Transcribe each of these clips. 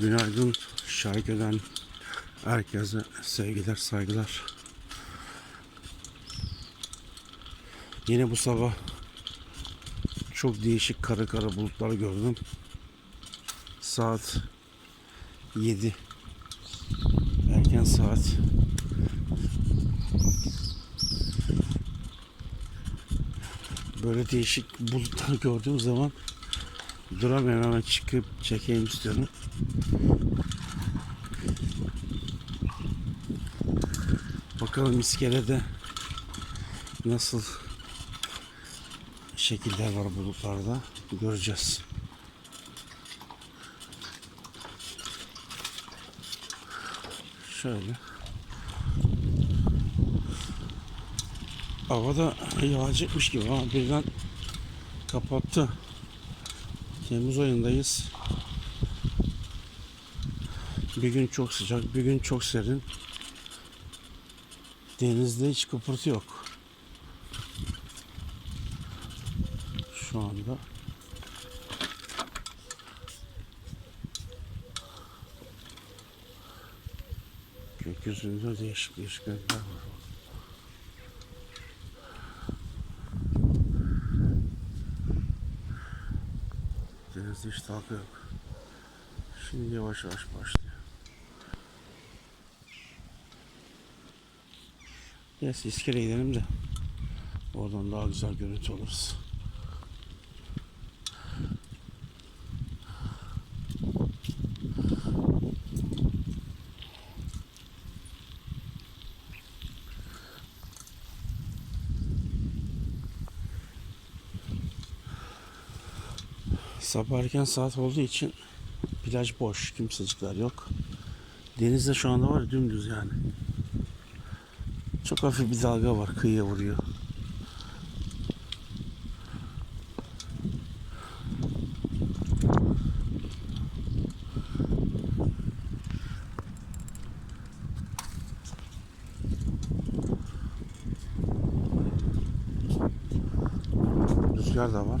Günaydın Şarkı'dan herkese sevgiler saygılar. Yine bu sabah çok değişik kara kara bulutlar gördüm. Saat 7 erken saat. Böyle değişik bulutlar gördüğüm zaman duramıyorum hemen çıkıp çekeyim istiyorum. Bakalım iskelede nasıl şekiller var bulutlarda göreceğiz. Şöyle. Havada yağacakmış gibi ama birden kapattı. Temmuz ayındayız. Bir gün çok sıcak, bir gün çok serin. Denizde hiç kıpırtı yok. Şu anda. Gökyüzünde değişik değişik var. Dalga yok. Şimdi yavaş yavaş başlıyor. Neyse iskeleye gidelim de oradan daha güzel görüntü alırız. Sabah erken saat olduğu için plaj boş, kimsecikler yok. Denizde şu anda var dümdüz yani. Çok hafif bir dalga var, kıyıya vuruyor. Rüzgar da var.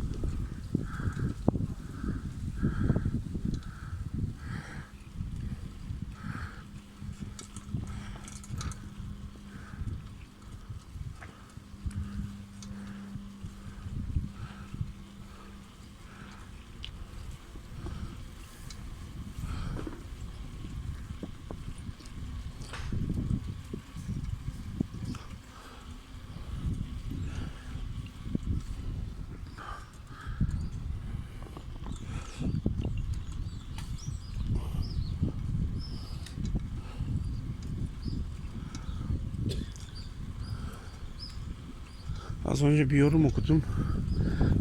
Az önce bir yorum okudum.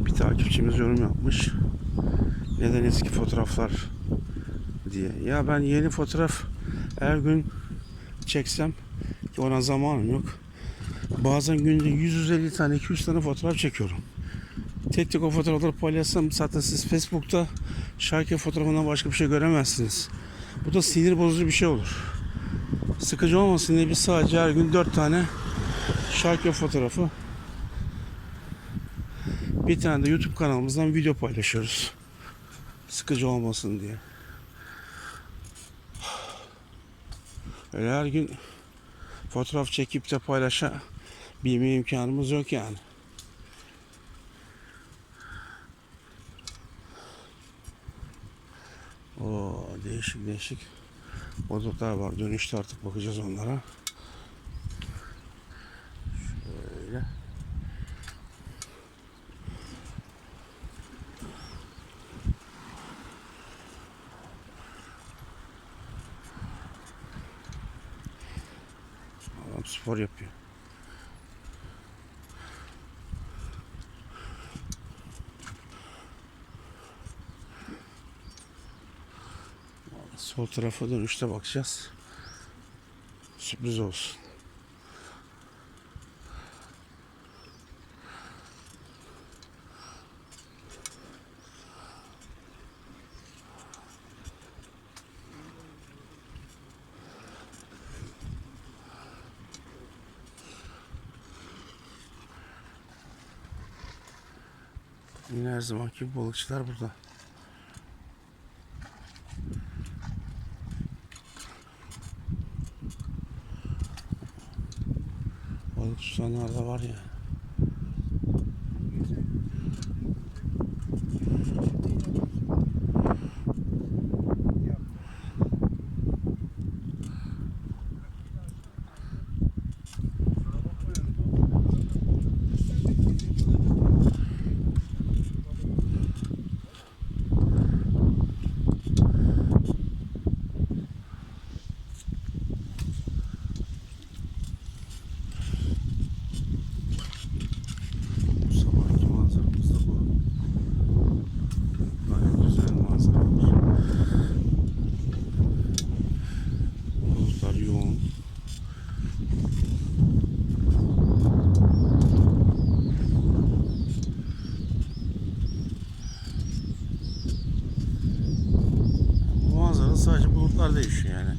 Bir takipçimiz yorum yapmış. Neden eski fotoğraflar diye. Ya ben yeni fotoğraf her gün çeksem ona zamanım yok. Bazen günde 150 tane 200 tane fotoğraf çekiyorum. Tek tek o fotoğrafları paylaşsam zaten siz Facebook'ta şarkı fotoğrafından başka bir şey göremezsiniz. Bu da sinir bozucu bir şey olur. Sıkıcı olmasın diye biz sadece her gün 4 tane şarkı fotoğrafı bir tane de YouTube kanalımızdan video paylaşıyoruz. Sıkıcı olmasın diye. Öyle her gün fotoğraf çekip de paylaşabilme imkanımız yok yani. O değişik değişik bozuklar var. Dönüşte artık bakacağız onlara. Şöyle. Adam spor yapıyor. Sol tarafa dönüşte bakacağız. Sürpriz olsun. Yine her zamanki balıkçılar burada. Balık tutanlar da var ya. Değişiyor yani.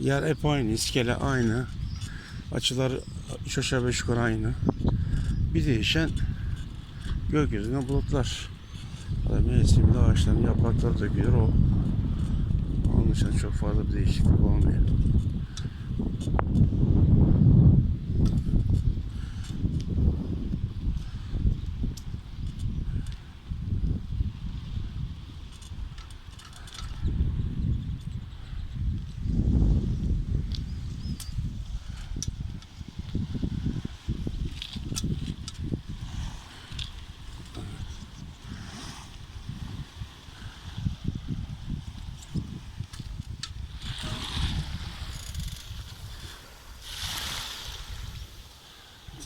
Yer hep aynı, iskele aynı. Açılar üç aşağı beş yukarı aynı. Bir değişen gökyüzüne bulutlar. Mevsimde ağaçların yaprakları dökülür o. Onun için çok fazla bir değişiklik olmuyor.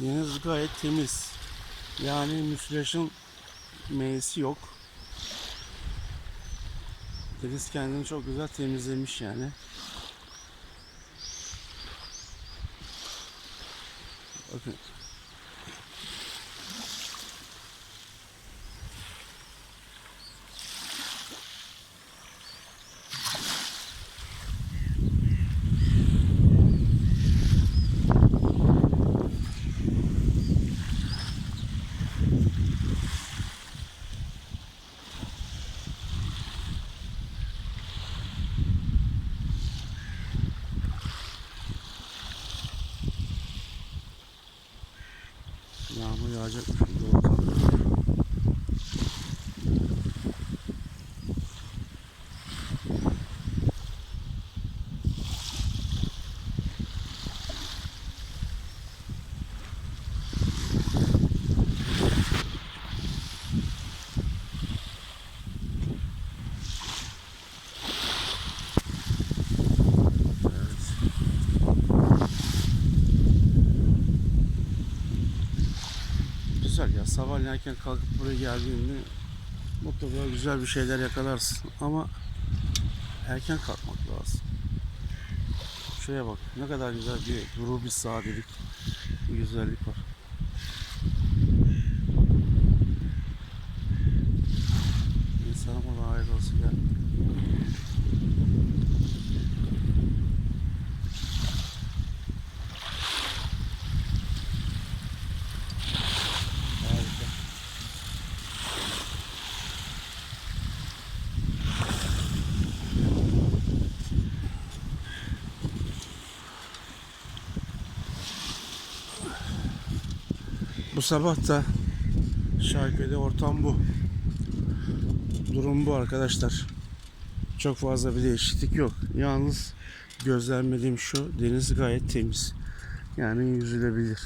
Deniz gayet temiz. Yani müsilajın meyesi yok. Deniz kendini çok güzel temizlemiş yani. Bakın. Yağmur yağacakmış. gibi ortam. Evet. Güzel ya sabahleyin erken kalkıp buraya geldiğinde mutlaka güzel bir şeyler yakalarsın ama erken kalkmak lazım. Şuraya bak ne kadar güzel bir duru bir sadelik, bir güzellik var. İnsanım ona ait olsun ya. Harika. Bu sabah da Şarköy'de ortam bu. Durum bu arkadaşlar. Çok fazla bir değişiklik yok. Yalnız gözlemlediğim şu deniz gayet temiz. Yani yüzülebilir.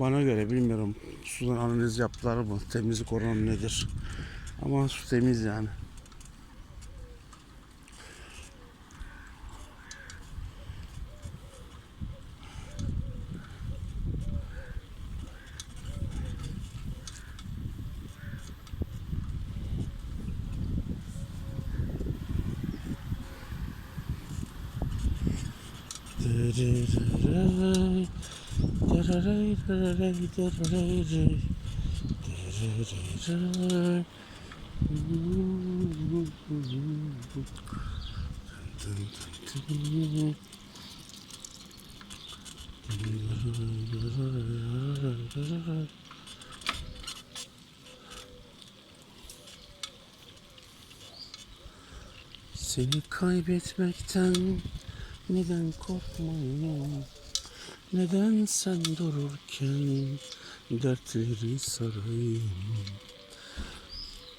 Bana göre bilmiyorum sudan analiz yaptılar mı? Temizlik oranı nedir? Ama su temiz yani. Seni kaybetmekten neden korkmayayım? Neden sen dururken dertleri sarayım?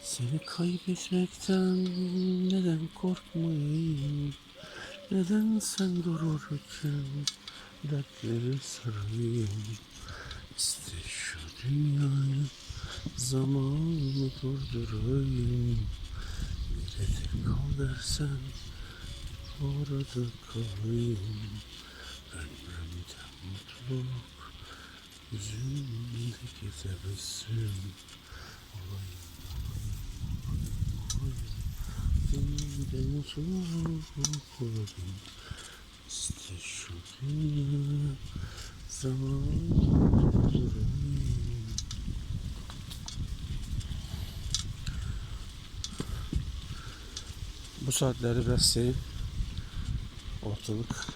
Seni kaybetmekten neden korkmayayım? Neden sen dururken dertleri sarayım? İşte şu dünyayı zamanı durdurayım. Nerede kal dersen orada kalayım Ömrümde mutluluk Yüzümdeki tebessüm Olayım, Yüzümde mutluluk olayım İşte şu dünya Zamanı durdurayım Bu saatlerde biraz serin ortalık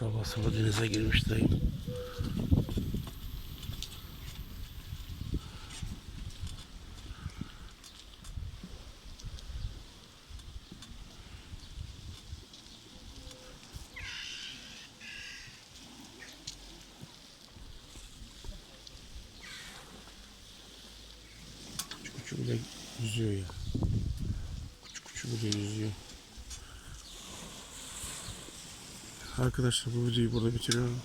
Sabah sabah denize girmiş dayım. Küçük küçük bile yüzüyor ya. Küçük küçük bile yüzüyor. Arkadaşlar bu videoyu burada bitiriyorum.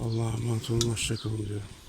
Allah'a emanet olun. Hoşçakalın diyorum.